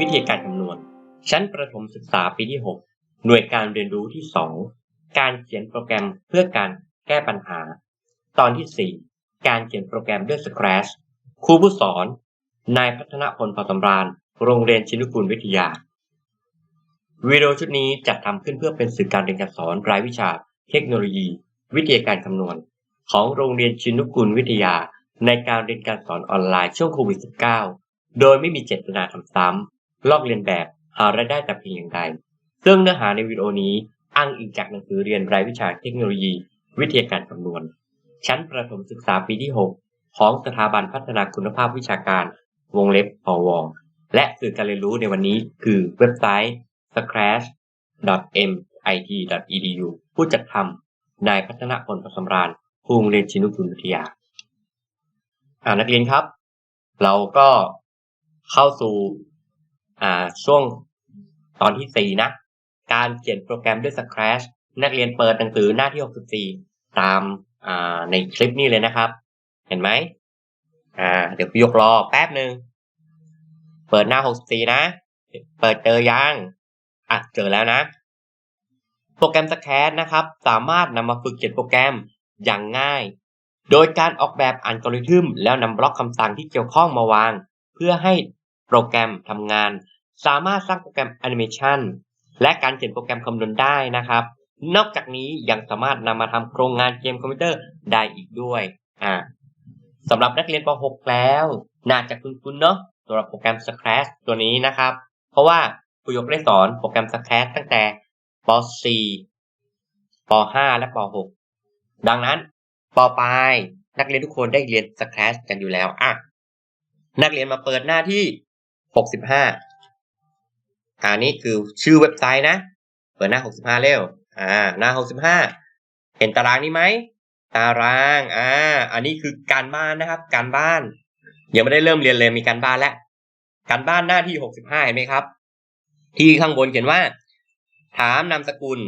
วิทยาการคำนวณ ชั้นประถมศึกษาปีที่ 6 หน่วยการเรียนรู้ที่ 2 การเขียนโปรแกรมเพื่อการแก้ปัญหา ตอนที่ 4 การเขียนโปรแกรมด้วย Scratch ครูผู้สอน นายพัฒนพลพอสำราญ โรงเรียนชินุกูลวิทยา วิดีโอชุดนี้จัดทำขึ้นเพื่อเป็นสื่อการเรียนการสอนรายวิชา เทคโนโลยี วิทยาการคำนวณ ของโรงเรียนชินุกูลวิทยา ในการเรียนการสอนออนไลน์ช่วงโควิด -19 โดยไม่มีเจตนาทำซ้ำ ลอกเลียนแบบหารายได้แต่เพียงอย่างใด ซึ่งเนื้อหาในวิดีโอนี้อ้างอิงจากหนังสือเรียนรายวิชาเทคโนโลยี วิทยาการคำนวณ ชั้นประถมศึกษาปีที่ 6 ของสถาบันพัฒนาคุณภาพวิชาการ วงเล็บพวและสื่อการเรียนรู้ในวันนี้คือเว็บไซต์ scratch.mit.edu ผู้จัดทำนายพัฒนพลประสำราญภูมิเรียนชินุกุลวิทยาอ่านักเรียนครับ เราก็เข้าสู่ ช่วงตอนที่ 4 นะ การเขียนโปรแกรมด้วย Scratch นักเรียนเปิดหนังสือหน้าที่ 64 ตามอ่าในคลิปนี้เลยนะครับ เห็นไหมเดี๋ยวยกรอแป๊บหนึ่ง เปิดหน้า 64 นะ เปิดเจอยังอะเจอแล้วนะ โปรแกรม Scratch นะครับ สามารถนำมาฝึกเขียนโปรแกรมอย่างง่าย โดยการออกแบบอัลกอริทึมแล้วนำบล็อกคำสั่งที่เกี่ยวข้องมาวาง เพื่อให้ โปรแกรมทำงาน สามารถสร้างโปรแกรมแอนิเมชันและการเขียนโปรแกรมคำนวณได้นะครับ นอกจากนี้ยังสามารถนำมาทำโครงงานเกมคอมพิวเตอร์ได้อีกด้วยอ่าสำหรับนักเรียนป .6 แล้ว น่าจะคุ้นๆเนาะสำหรับโปรแกรม Scratch ตัวนี้นะครับ เพราะว่าครูยกได้สอนโปรแกรม Scratch ตั้งแต่ป .4 ป .5 และป .6 ดังนั้นปปลายนักเรียนทุกคนได้เรียน Scratch กันอยู่แล้วอะนักเรียนมาเปิดหน้าที่ 65อันนี้คือชื่อเว็บไซต์นะ เปิดหน้า 65 เร็ว อ่า หน้า 65 เห็นตารางนี้ไหม ตาราง อ่า อันนี้คือการบ้านนะครับ การบ้าน ยังไม่ได้เริ่มเรียนเลยมีการบ้านแล้ว การบ้านหน้าที่ 65 เห็นไหมครับ ที่ข้างบนเขียนว่า ถามนามสกุล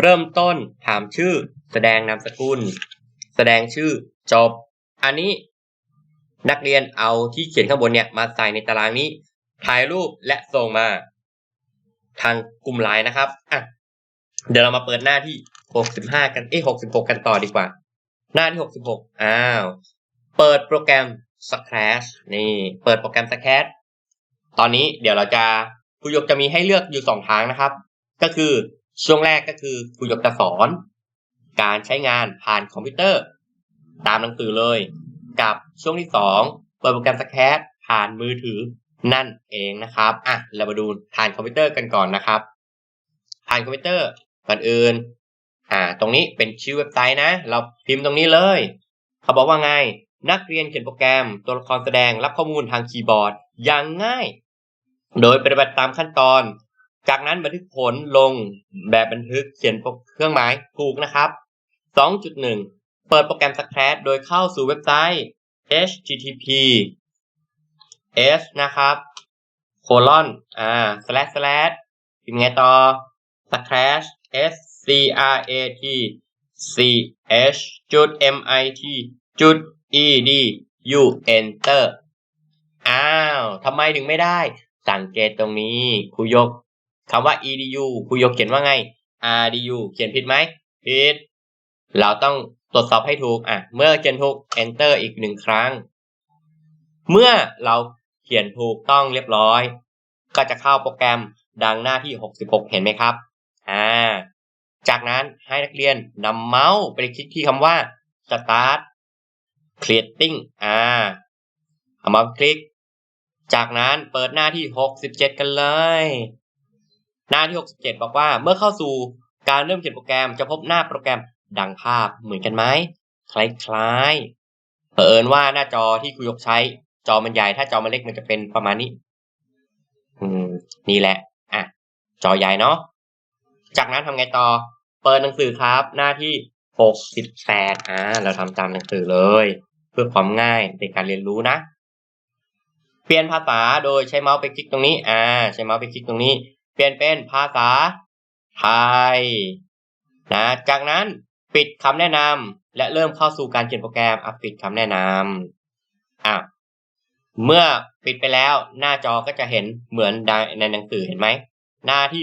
เริ่มต้น ถามชื่อ แสดงนามสกุล แสดงชื่อ จบ อันนี้นักเรียนเอาที่เขียนข้างบนเนี่ยมาใส่ในตารางนี้ ถ่ายรูปและส่งมา ทางกลุ่มไลน์นะครับอะเดี๋ยวเรามาเปิดหน้าที่65กันเอ้ย66กันต่อดีกว่า หน้าที่66อ้าว เปิดโปรแกรม Scratch นี่ เปิดโปรแกรม Scratch ตอนนี้เดี๋ยวเราจะครูยกจะมีให้เลือกอยู่สองทางนะครับ ก็คือช่วงแรกก็คือครูยกจะสอน การใช้งานผ่านคอมพิวเตอร์ ตามหนังสือเลย กับช่วงที่สองเปิดโปรแกรม Scratch ผ่านมือถือ นั่นเองนะครับอะเรามาดูผ่านคอมพิวเตอร์กันก่อนนะครับผ่านคอมพิวเตอร์ก่อนอื่นอ่าตรงนี้เป็นชื่อเว็บไซต์นะ เราพิมพ์ตรงนี้เลย เขาบอกว่าไง นักเรียนเขียนโปรแกรม ตัวละครแสดงรับข้อมูลทางคีย์บอร์ด อย่างง่าย โดยปฏิบัติตามขั้นตอน จากนั้นบันทึกผลลงแบบบันทึกเขียนเครื่องหมายถูกนะครับ 2.1 เปิดโปรแกรม Scratch โดยเข้าสู่เว็บไซต์ http s นะครับ colon อ่า slash slash พิมพ์ไงต่อ scratch s c r a t c h จุด m i t จุด e d u enter อ้าว ทำไมถึงไม่ได้ สังเกตตรงนี้ครูยกคำว่า edu ครูยกเขียนว่าไง rdu เขียนผิดไหม ผิด เราต้องตรวจสอบให้ถูก อะ เมื่อเขียนถูก enter อีกหนึ่งครั้ง เมื่อเรา ขียนถูกต้องเรียบร้อย ก็จะเข้าโปรแกรมดังหน้าที่ 66 เห็นไหมครับ อ่า จากนั้นให้นักเรียนนำเมาส์ไปคลิกที่คำว่า start creating อ่าเอามาคลิก จากนั้นเปิดหน้าที่ 67 กันเลย หน้าที่ 67 บอกว่าเมื่อเข้าสู่การเริ่มเขียนโปรแกรมจะพบหน้าโปรแกรมดังภาพเหมือนกันไหมคล้ายๆเผอิญว่าหน้าจอที่ครูยกใช้ จอมันใหญ่ถ้าจอมันเล็กมันจะเป็นประมาณนี้ อืม นี่แหละ อะ จอใหญ่เนาะ จากนั้นทำไงต่อ เปิดหนังสือครับ หน้าที่68อ่า เราทำตามหนังสือเลย เพื่อความง่ายในการเรียนรู้นะ เปลี่ยนภาษาโดยใช้เมาส์ไปคลิกตรงนี้ อ่า ใช้เมาส์ไปคลิกตรงนี้ เปลี่ยนเป็นภาษาไทยนะ จากนั้นปิดคำแนะนำและเริ่มเข้าสู่การเขียนโปรแกรมอะปิดคำแนะนำอะ เมื่อปิดไปแล้วหน้าจอก็จะเห็นเหมือนในหนังสือเห็นไหม หน้าที่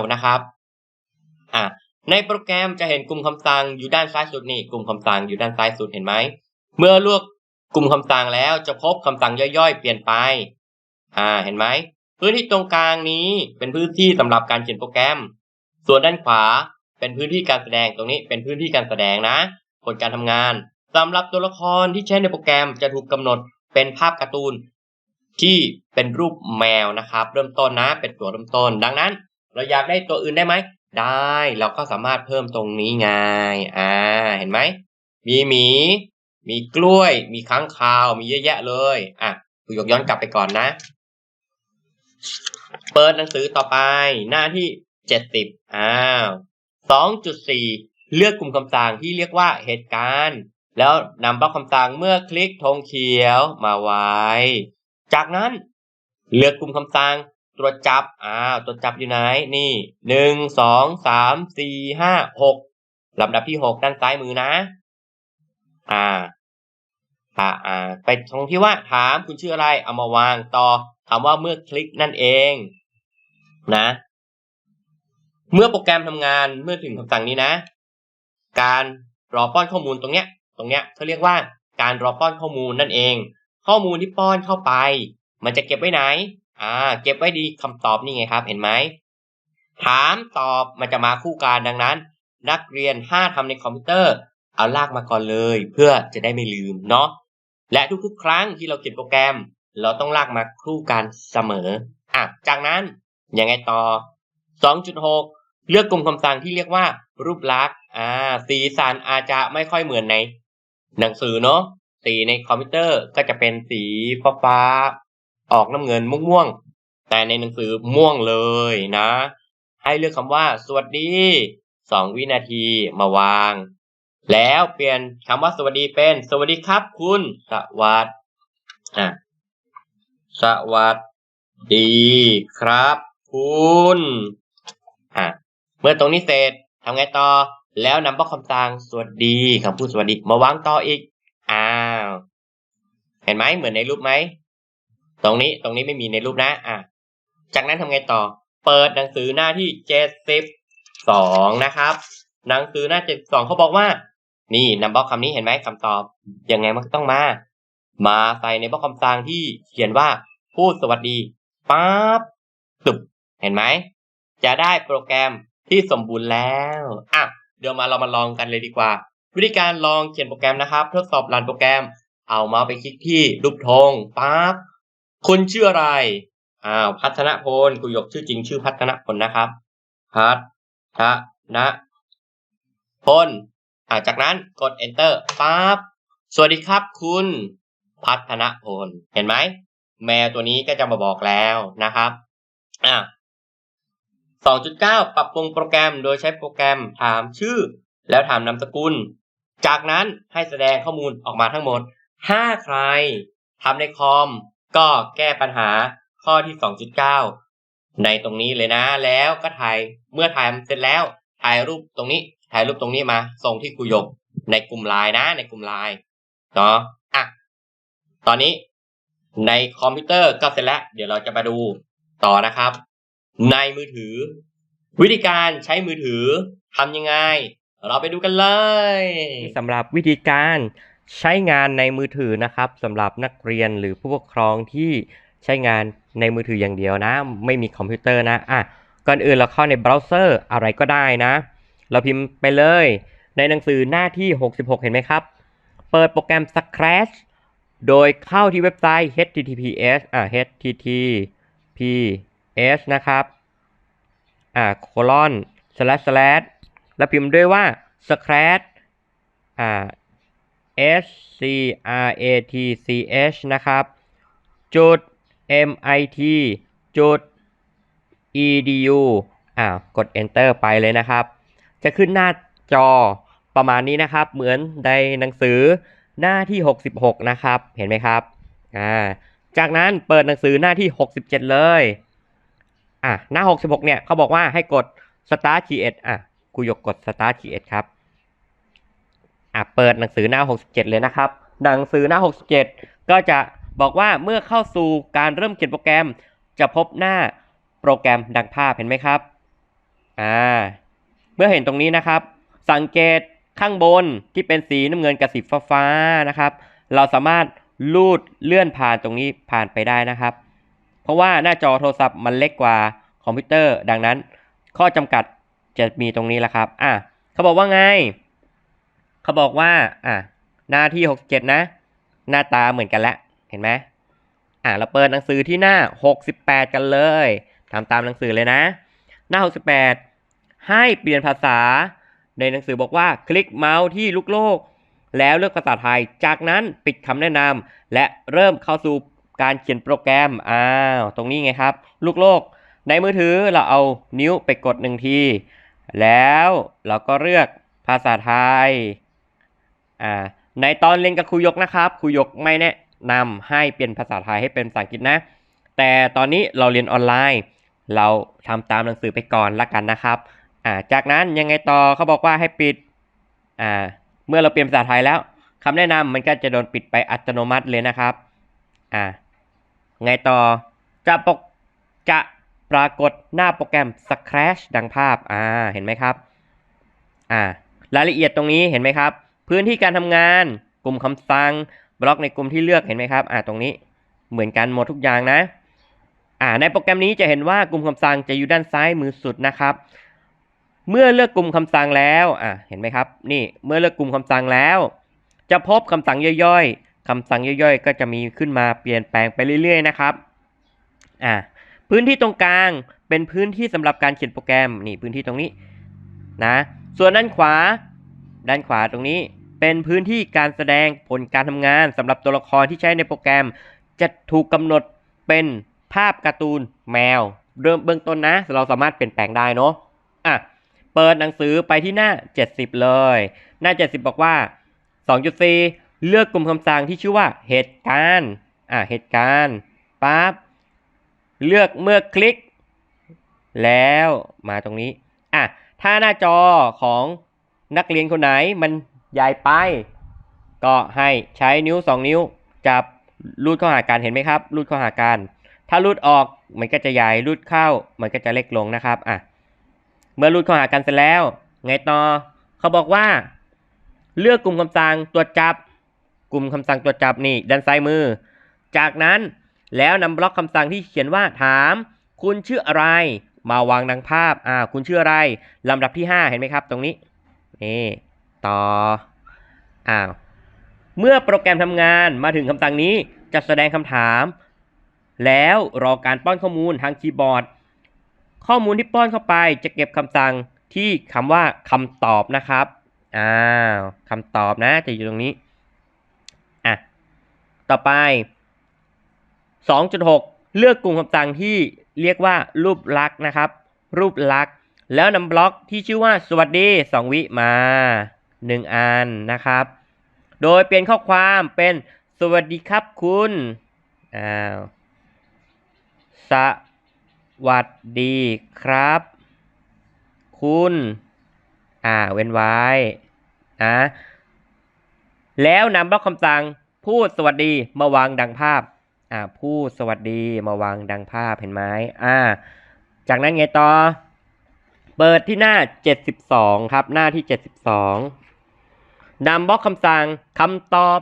69 นะครับอะในโปรแกรมจะเห็นกลุ่มคำสั่งอยู่ด้านซ้ายสุดนี่กลุ่มคำสั่งอยู่ด้านซ้ายสุดเห็นไหม เมื่อเลือกกลุ่มคำสั่งแล้วจะพบคำสั่งย่อยๆ เปลี่ยนไป อ่าเห็นไหมพื้นที่ตรงกลางนี้เป็นพื้นที่สำหรับการเขียนโปรแกรม ส่วนด้านขวาเป็นพื้นที่การแสดงตรงนี้เป็นพื้นที่การแสดงนะผลการทำงานสำหรับตัวละครที่ใช้ในโปรแกรมจะถูกกำหนด เป็นภาพการ์ตูนที่เป็นรูปแมวนะครับ เริ่มต้นนะเป็นตัวเริ่มต้น ดังนั้น เราอยากได้ตัวอื่นได้ไหมได้เราก็สามารถเพิ่มตรงนี้ไงอ่าเห็นไหมมีหมี มีกล้วย มีค้างคาว มีเยอะแยะเลยอะคุยกย้อนกลับไปก่อนนะ เปิดหนังสือต่อไป หน้าที่เจ็ดสิบอ้าวสองจุดสี่เลือกกลุ่มคำสั่งที่เรียกว่าเหตุการณ์ แล้วนำบล็อกคำสั่งเมื่อคลิกธงเขียวมาไว้ จากนั้นเลือกกลุ่มคำสั่งตรวจจับอ้าวตรวจจับอยู่ไหน นี่หนึ่ง สอง สาม สี่ ห้า หกลำดับที่หกด้านซ้ายมือนะ อ่าอ่าอ่า ไปตรงที่ว่าถามคุณชื่ออะไร เอามาวางต่อถามว่าเมื่อคลิกนั่นเอง นะ เมื่อโปรแกรมทำงานเมื่อถึงคำสั่งนี้นะ การรอป้อนข้อมูลตรงเนี้ย ตรงเนี้ยเขาเรียกว่าการรอป้อนข้อมูลนั่นเอง ข้อมูลที่ป้อนเข้าไป มันจะเก็บไว้ไหนอ่าเก็บไว้ดีคำตอบนี่ไงครับ เห็นไหมถามตอบมันจะมาคู่กันดังนั้น นักเรียนห้าทำในคอมพิวเตอร์ เอาลากมาก่อนเลย เพื่อจะได้ไม่ลืมเนาะและทุกๆ ครั้งที่เราเขียนโปรแกรม เราต้องลากมาคู่กันเสมออะจากนั้นยังไงต่อ 2.6 เลือกกลุ่มคำสั่งที่เรียกว่ารูปลักษณ์อ่าสีสันอาจจะไม่ค่อยเหมือนใน หนังสือเนาะสีในคอมพิวเตอร์ก็จะเป็นสีฟ้าฟ้าๆออกน้ำเงินม่วงๆแต่ในหนังสือม่วงเลยนะ ให้เลือกคำว่าสวัสดี2วินาทีมาวาง แล้วเปลี่ยนคำว่าสวัสดีเป็น สวัสดีครับคุณสวัสดอะสวัสดีครับคุณอะเมื่อตรงนี้เสร็จทำไงต่อ แล้วนำบล็อกคำสั่งสวัสดีคำพูดสวัสดีมาวางต่ออีก อ้าว เห็นไหมเหมือนในรูปไหม ตรงนี้ตรงนี้ไม่มีในรูปนะ อะ จากนั้นทำไงต่อ เปิดหนังสือหน้าที่เจ็ดสิบสองนะครับ หนังสือหน้าเจ็ดสองเขาบอกว่า นี่นำบล็อกคำนี้เห็นไหมคำตอบ ยังไงมันต้องมา มาใส่ในบล็อกคำสั่งที่เขียนว่าพูดสวัสดีปั๊บตึบเห็นไหม จะได้โปรแกรมที่สมบูรณ์แล้ว อะ ดี๋ยวมาเรามาลองกันเลยดีกว่า วิธีการลองเขียนโปรแกรมนะครับทดสอบรันโปรแกรม เอามาไปคลิกที่รูปธงปั๊บคุณชื่ออะไรอ้าวพัฒนพลคุยกชื่อจริงชื่อพัฒนพลนะครับ พัฒนพลอ่าจากนั้นกด enter ปั๊บสวัสดีครับคุณพัฒนพลเห็นไหมแมวตัวนี้ก็จะมาบอกแล้วนะครับอะ 2.9 ปรับปรุงโปรแกรมโดยใช้โปรแกรมถามชื่อ แล้วถามนามสกุล จากนั้นให้แสดงข้อมูลออกมาทั้งหมดถ้าใครทำในคอม ก็แก้ปัญหาข้อที่ 2.9 ในตรงนี้เลยนะ แล้วก็ถ่ายเมื่อถ่ายเสร็จแล้ว ถ่ายรูปตรงนี้ ถ่ายรูปตรงนี้มา ส่งที่ครูยกในกลุ่มไลน์นะ ในกลุ่มไลน์เนาะอะตอนนี้ในคอมพิวเตอร์ก็เสร็จแล้ว เดี๋ยวเราจะมาดูต่อนะครับ ในมือถือ วิธีการใช้มือถือทำยังไง เราไปดูกันเลยสำหรับวิธีการใช้งานในมือถือนะครับสำหรับนักเรียนหรือผู้ปกครองที่ใช้งานในมือถืออย่างเดียวนะ ไม่มีคอมพิวเตอร์นะอะก่อนอื่นเราเข้าในเบราว์เซอร์อะไรก็ได้นะ เราพิมพ์ไปเลย ในหนังสือหน้าที่ 66 เห็นไหมครับ เปิดโปรแกรม Scratch โดยเข้าที่เว็บไซต์ https อ่า s นะครับอ่า colon slash slash แล้วพิมพ์ด้วยว่า scratch อ่า s c r a t c h นะครับ จุด m i t จุด e d u อ่ากด enter ไปเลยนะครับ จะขึ้นหน้าจอประมาณนี้นะครับ เหมือนในหนังสือหน้าที่ 66 นะครับ เห็นไหมครับ อ่า จากนั้นเปิดหนังสือหน้าที่ 67 เลย อะหน้า 66 เนี่ยเขาบอกว่าให้กด start create อะกูยกกด start create ครับอะเปิดหนังสือหน้า 67 เลยนะครับ หนังสือหน้า 67 ก็จะบอกว่าเมื่อเข้าสู่การเริ่มเขียนโปรแกรม จะพบหน้าโปรแกรมดังภาพเห็นไหมครับอ่าเมื่อเห็นตรงนี้นะครับ สังเกตข้างบนที่เป็นสีน้ำเงินกับสีฟ้าๆนะครับ เราสามารถลูดเลื่อนผ่านตรงนี้ผ่านไปได้นะครับ เพราะว่าหน้าจอโทรศัพท์มันเล็กกว่าคอมพิวเตอร์ ดังนั้น ข้อจำกัดจะมีตรงนี้แหละครับ อะเขาบอกว่าไง เขาบอกว่า อะหน้าที่ 67 นะ หน้าตาเหมือนกันแล้วเห็นไหมอะเราเปิดหนังสือที่หน้า 68 กันเลยทำตามหนังสือเลยนะ หน้า 68 ให้เปลี่ยนภาษา ในหนังสือบอกว่า คลิกเมาส์ที่ลูกโลก แล้วเลือกภาษาไทย จากนั้นปิดคำแนะนำและเริ่มเข้าสู่ การเขียนโปรแกรม อ้าว ตรงนี้ไงครับ ลูกโลก ในมือถือเราเอานิ้วไปกดหนึ่งที แล้วเราก็เลือกภาษาไทย อ่า ในตอนเรียนกับครูยกนะครับ ครูยกไม่แนะนำให้เปลี่ยนภาษาไทยให้เป็นภาษาอังกฤษนะ แต่ตอนนี้เราเรียนออนไลน์ เราทำตามหนังสือไปก่อนละกันนะครับ อ่า จากนั้นยังไงต่อเขาบอกว่าให้ปิด อ่า เมื่อเราเปลี่ยนภาษาไทยแล้วคำแนะนำมันก็จะโดนปิดไปอัตโนมัติเลยนะครับ อ่า ไงต่อจะปกจะปรากฏหน้าโปรแกรม Scratch ดังภาพอ่าเห็นไหมครับอ่ารายละเอียดตรงนี้เห็นไหมครับ พื้นที่การทำงานกลุ่มคำสั่งบล็อกในกลุ่มที่เลือกเห็นไหมครับอ่าตรงนี้เหมือนกันหมดทุกอย่างนะอ่าในโปรแกรมนี้จะเห็นว่ากลุ่มคำสั่งจะอยู่ด้านซ้ายมือสุดนะครับเมื่อเลือกกลุ่มคำสั่งแล้วอ่าเห็นไหมครับ นี่เมื่อเลือกกลุ่มคำสั่งแล้ว จะพบคำสั่งย่อย คำสั่งย่อยๆ ก็จะมีขึ้นมาเปลี่ยนแปลงไปเรื่อยๆนะครับอ่าพื้นที่ตรงกลางเป็นพื้นที่สำหรับการเขียนโปรแกรมนี่พื้นที่ตรงนี้นะส่วนด้านขวา ด้านขวาตรงนี้เป็นพื้นที่การแสดงผลการทำงานสำหรับตัวละครที่ใช้ในโปรแกรม จะถูกกำหนดเป็นภาพการ์ตูนแมว เริ่มเบื้องต้นนะ เราสามารถเปลี่ยนแปลงได้เนาะอะเปิดหนังสือไปที่หน้า 70 เลย หน้า 70 บอกว่า 2.4 เลือกกลุ่มคำสั่งที่ชื่อว่าเหตุการณ์อะเหตุการณ์ปั๊บเลือกเมื่อคลิก แล้วมาตรงนี้อะถ้าหน้าจอของนักเรียนคนไหนมันใหญ่ไป ก็ให้ใช้นิ้ว 2 นิ้ว จับรูดเข้าหากันเห็นไหมครับ รูดเข้าหากันถ้ารูดออกมันก็จะใหญ่รูดเข้า มันก็จะเล็กลงนะครับอะเมื่อรูดเข้าหากันเสร็จแล้ว ไงต่อเขาบอกว่า เลือกกลุ่มคำสั่งตรวจจับ กลุ่มคำสั่งตรวจจับนี่ด้านซ้ายมือ จากนั้นแล้วนำบล็อกคำสั่งที่เขียนว่าถาม คุณชื่ออะไร มาวางดังภาพอ่าคุณชื่ออะไรลำดับที่ 5 เห็นไหมครับ ตรงนี้นี่ต่ออ้าวเมื่อโปรแกรมทำงานมาถึงคำสั่งนี้จะแสดงคำถาม แล้วรอการป้อนข้อมูลทางคีย์บอร์ด ข้อมูลที่ป้อนเข้าไปจะเก็บคำสั่งที่คำว่าคำตอบนะครับอ้าวคำตอบนะจะอยู่ตรงนี้ ต่อไป 2.6 เลือกกลุ่มคำสั่งที่เรียกว่ารูปลักษ์นะครับ รูปลักษ์แล้วนำบล็อกที่ชื่อว่าสวัสดี 2 วิมา 1 อันนะครับ โดยเปลี่ยนข้อความเป็นสวัสดีครับคุณอ้าวสวัสดีครับ คุณ อ่า เว้นไว้นะแล้วนำบล็อกคำสั่ง พูดสวัสดีมาวางดังภาพ อ่า พูดสวัสดีมาวางดังภาพเห็นไหมอ่า จากนั้นไงต่อ เปิดที่หน้า 72 ครับ หน้าที่ 72นำบล็อกคำสั่งคำตอบ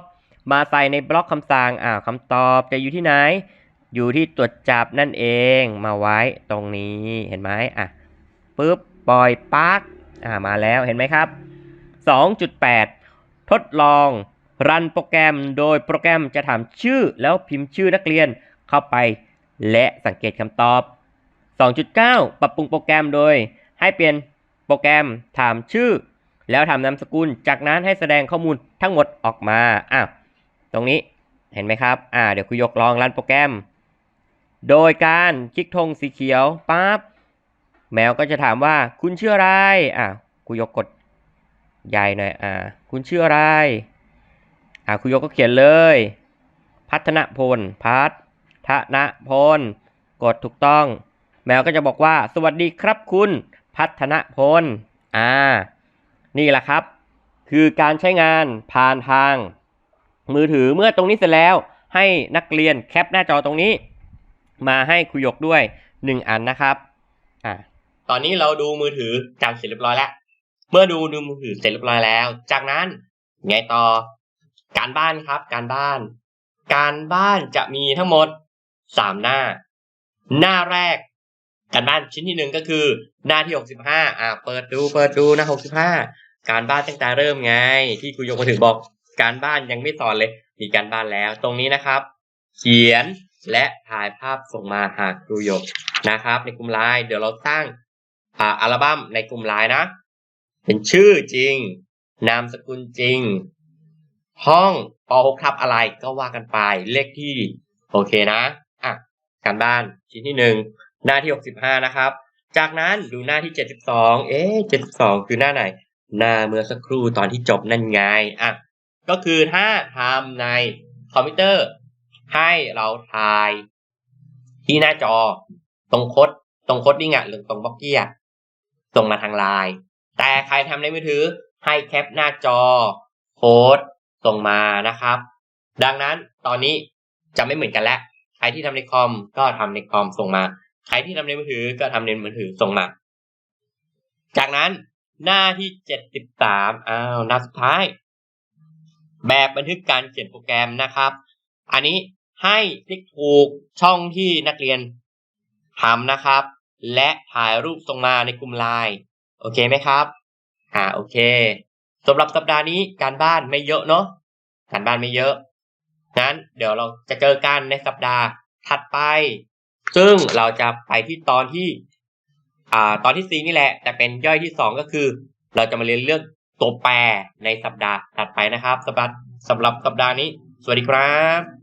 มาใส่ในบล็อกคำสั่งอ่าคำตอบจะอยู่ที่ไหน อยู่ที่ตรวจจับนั่นเองมาไว้ตรงนี้เห็นไหมอะปุ๊บปล่อยปักอ่ามาแล้วเห็นไหมครับ 2.8 ทดลอง รันโปรแกรมโดยโปรแกรมจะถามชื่อแล้วพิมพ์ชื่อนักเรียนเข้าไป และสังเกตคำตอบ 2.9 ปรับปรุงโปรแกรมโดย ให้เปลี่ยนโปรแกรมถามชื่อ แล้วทำนามสกุล จากนั้นให้แสดงข้อมูลทั้งหมดออกมาอ้าวตรงนี้เห็นไหมครับอ่าเดี๋ยวครูยกลองรันโปรแกรม โดยการคลิกธงสีเขียวปั๊บแมวก็จะถามว่าคุณชื่ออะไรอะครูยกกดใหญ่หน่อยอ่าคุณชื่ออะไร อ่าครูยกก็เขียนเลย พัฒนพล พัฒนพล กดถูกต้อง แมวก็จะบอกว่า สวัสดีครับคุณ พัฒนพล อ่า นี่แหละครับ คือการใช้งานผ่านทาง มือถือเมื่อตรงนี้เสร็จแล้ว ให้นักเรียนแคปหน้าจอตรงนี้ มาให้ครูยกด้วยหนึ่งอันนะครับ อ่าตอนนี้เราดูมือถือกันเสร็จเรียบร้อยแล้ว เมื่อดูดูมือถือเสร็จเรียบร้อยแล้ว จากนั้นไงต่อ การบ้านครับ การบ้าน การบ้านจะมีทั้งหมดสามหน้า หน้าแรก การบ้านชิ้นที่หนึ่งก็คือ หน้าที่หกสิบห้าอ่าเปิดดูเปิดดูหน้าหกสิบห้าการบ้านตั้งแต่เริ่มไง ที่ครูยกมาถึงบอก การบ้านยังไม่สอนเลย มีการบ้านแล้ว ตรงนี้นะครับ เขียนและถ่ายภาพส่งมาหาครูยกนะครับ ในกลุ่มไลน์เดี๋ยวเราสร้งอ่าอัลบั้มในกลุ่มไลน์นะ เป็นชื่อจริง นามสกุลจริง ห้องป .6 ทับอะไรก็ว่ากันไปเลขที่ โอเคนะอะการบ้านชิ้นที่หนึ่งหน้าที่ 65 นะครับ จากนั้นดูหน้าที่ 72 เอ๊ะ72 คือหน้าไหน หน้าเมื่อสักครู่ตอนที่จบนั่นไงอะก็คือถ้าทำในคอมพิวเตอร์ ให้เราถ่าย ที่หน้าจอ ตรงโคดตรงโคดดิ้งหรือตรงบล็อกเกี้อะส่งมาทางไลน์แต่ใครทำในมือถือให้แคปหน้าจอ โค้ด ส่งมานะครับ ดังนั้นตอนนี้จะไม่เหมือนกันแล้ว ใครที่ทำในคอมก็ทำในคอมส่งมา ใครที่ทำในมือถือก็ทำในมือถือส่งมา จากนั้นหน้าที่เจ็ดสิบสามอ้าวหน้าสุดท้าย แบบบันทึกการเขียนโปรแกรมนะครับ อันนี้ให้คลิกถูกช่องที่นักเรียนทำนะครับ และถ่ายรูปส่งมาในกลุ่มไลน์โอเคไหมครับ อ่าโอเค สำหรับสัปดาห์นี้การบ้านไม่เยอะเนาะการบ้านไม่เยอะนั้นเดี๋ยวเราจะเจอกันในสัปดาห์ถัดไป ซึ่งเราจะไปที่ตอนที่ อ่า ตอนที่สีนี่แหละ แต่เป็นย่อยที่สองก็คือ เราจะมาเรียนเรื่องตัวแปรในสัปดาห์ถัดไปนะครับสำหรับสำหรับสัปดาห์นี้ สวัสดีครับ